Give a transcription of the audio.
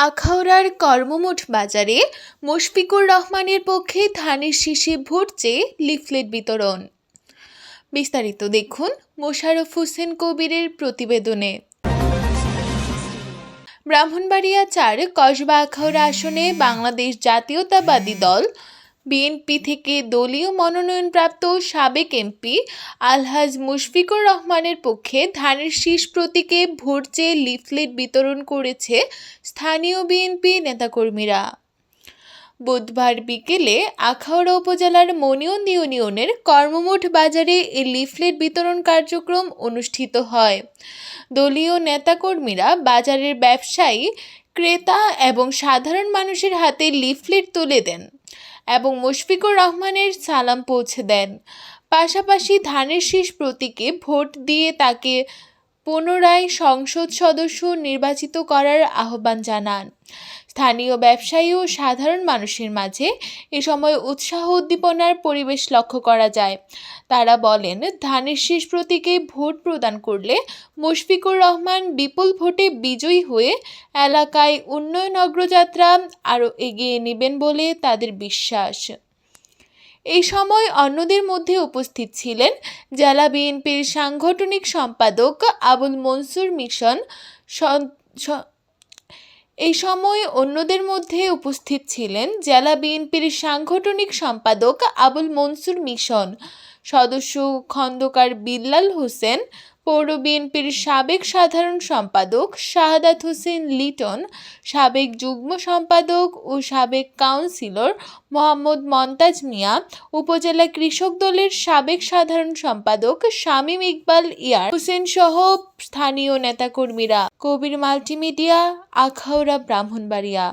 আখাউড়ার কর্মমঠ বাজারে মুশফিকুর রহমানের পক্ষে ধানের শীষে ভোট চেয়ে লিফলেট বিতরণ। বিস্তারিত দেখুন মোশারফ হোসেন কবিরের প্রতিবেদনে। ব্রাহ্মণবাড়িয়া চার কসবা আখাউড়া আসনে বাংলাদেশ জাতীয়তাবাদী দল বিএনপি থেকে দলীয় মনোনয়নপ্রাপ্ত সাবেক এমপি আলহাজ মুশফিকুর রহমানের পক্ষে ধানের শীষ প্রতীকে ভোট চেয়ে লিফলেট বিতরণ করেছে স্থানীয় বিএনপি নেতাকর্মীরা। বুধবার বিকেলে আখাউড়া উপজেলার মনিয়ন ইউনিয়নের কর্মমঠ বাজারে এই লিফলেট বিতরণ কার্যক্রম অনুষ্ঠিত হয়। দলীয় নেতাকর্মীরা বাজারের ব্যবসায়ী, ক্রেতা এবং সাধারণ মানুষের হাতে লিফলেট তুলে দেন। এবং মুশফিকুর রহমানের সালাম পৌঁছে দেন। পাশাপাশি ধানের শীষ প্রতীকে ভোট দিয়ে তাকে পুনরায় সংসদ সদস্য নির্বাচিত করার আহ্বান জানান। স্থানীয় ব্যবসায়ী ও সাধারণ মানুষের মাঝে এ সময় উৎসাহ উদ্দীপনার পরিবেশ লক্ষ্য করা যায়। তারা বলেন, ধানের শীষ প্রতীকে ভোট প্রদান করলে মুশফিকুর রহমান বিপুল ভোটে বিজয়ী হয়ে এলাকায় উন্নয়ন অগ্রযাত্রা আরও এগিয়ে নেবেন বলে তাদের বিশ্বাস। এই সময় অন্যদের মধ্যে উপস্থিত ছিলেন জেলা বিএনপির সাংগঠনিক সম্পাদক আবুল মনসুর মিশন এই সময় অন্যদের মধ্যে উপস্থিত ছিলেন জেলা বিএনপির সাংগঠনিক সম্পাদক আবুল মনসুর মিশন, সদস্য খন্দকার বিল্লাল হোসেন পৌর বিএনপির সাবেক সাধারণ সম্পাদক শাহাদাত হোসেন লিটন, সাবেক যুগ্ম সম্পাদক ও সাবেক কাউন্সিলর মোহাম্মদ মন্তাজ মিয়া, উপজেলা কৃষক দলের সাবেক সাধারণ সম্পাদক শামীম ইকবাল ইয়ার হোসেন সহ স্থানীয় নেতাকর্মীরা। কবির মাল্টিমিডিয়া, আখাউড়া, ব্রাহ্মণবাড়িয়া।